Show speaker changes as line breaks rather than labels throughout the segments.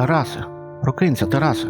Тарасе, прокинься, Тарасе.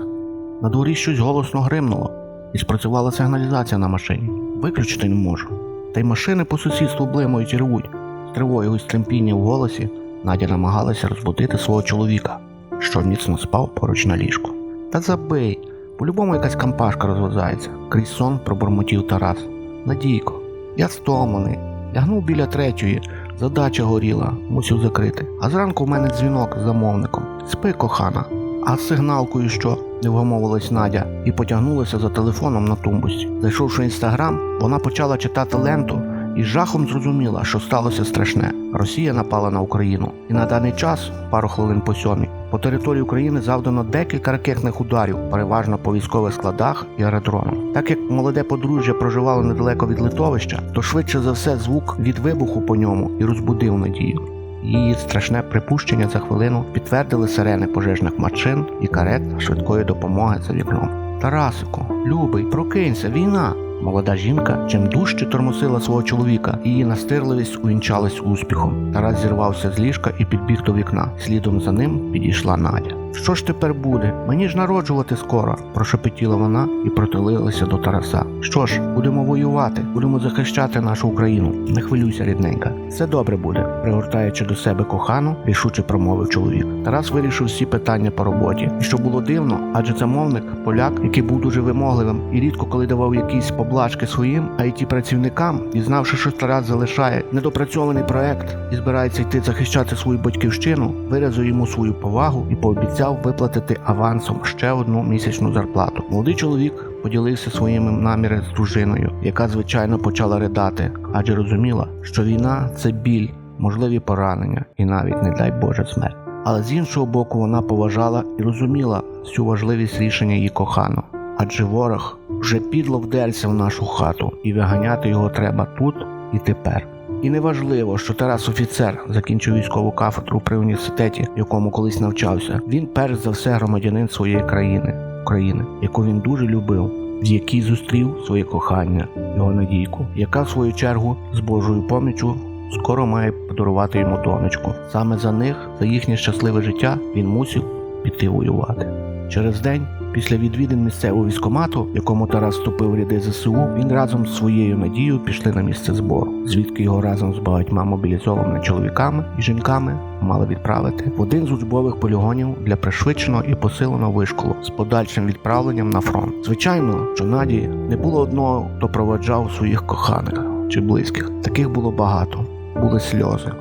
На дворі щось голосно гримнуло, і спрацювала сигналізація на машині. Виключити не можу. Та й машини по сусідству блимають і ревуть. З тривогою стремпіння в голосі Надя намагалася розбудити свого чоловіка, що міцно спав поруч на ліжку. Та забий, по-любому якась кампашка розвозається, крізь сон пробормотів Тарас. Надійко, я стомлений. Лягнув біля третьої, задача горіла, мусив закрити. А зранку в мене дзвінок з замовником. Спи, кохана. А з сигналкою що? не вгамовилась Надя і потягнулася за телефоном на тумбусі. Зайшовши в інстаграм, вона почала читати ленту і жахом зрозуміла, що сталося страшне. Росія напала на Україну, і на даний час, пару хвилин по сьомій, по території України завдано декілька ракетних ударів, переважно по військових складах і аеродромах. Так як молоде подружжя проживало недалеко від литовища, то швидше за все звук від вибуху по ньому і розбудив надію. Її страшне припущення за хвилину підтвердили сирени пожежних машин і карет швидкої допомоги за вікном. Тарасику, любий, прокинься, війна. Молода жінка чим дужче тормосила свого чоловіка, її настирливість увінчалась успіхом. Тарас зірвався з ліжка і підбіг до вікна. Слідом за ним підійшла Надя. Що ж тепер буде? Мені ж народжувати скоро, прошепотіла вона і протилилася до Тараса. Що ж, будемо воювати, будемо захищати нашу Україну. Не хвилюйся, рідненька. Все добре буде, пригортаючи до себе кохану, рішуче промовив чоловік. Тарас вирішив всі питання по роботі. І що було дивно, адже це мовник, поляк, який був дуже вимогливим і рідко коли давав якісь поблажки своїм it працівникам, дізнавши, що Тарас залишає недопрацьований проект і збирається йти захищати свою батьківщину, виразив йому свою повагу і пообіцяв виплатити авансом ще одну місячну зарплату. Молодий чоловік поділився своїми наміри з дружиною, яка звичайно почала ридати, адже розуміла, що війна це біль, можливі поранення і навіть, не дай Боже, смерть. Але з іншого боку, вона поважала і розуміла всю важливість рішення її коханого. Адже ворог вже підло вдерся в нашу хату, і виганяти його треба тут і тепер. І неважливо, що Тарас офіцер закінчив військову кафедру при університеті, в якому колись навчався. Він перш за все громадянин своєї країни, України, яку він дуже любив, в якій зустрів своє кохання, його надійку, яка в свою чергу з Божою поміччю скоро має подарувати йому донечку. Саме за них, за їхнє щасливе життя, він мусив піти воювати. Через день, після відвідин місцевого військомату, якому Тарас вступив в ряди ЗСУ, він разом з своєю надією пішли на місце збору, звідки його разом з багатьма мобілізованими чоловіками і жінками мали відправити в один з учбових полігонів для пришвидшеного і посиленого вишколу з подальшим відправленням на фронт. Звичайно, що Наді не було одного, хто проведжав своїх коханих чи близьких. Таких було багато. Були сльози,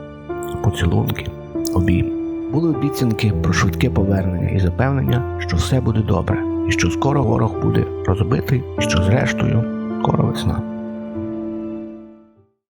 поцілунки, обійми. Були обіцянки про швидке повернення і запевнення, що все буде добре, і що скоро ворог буде розбитий, і що зрештою скоро весна.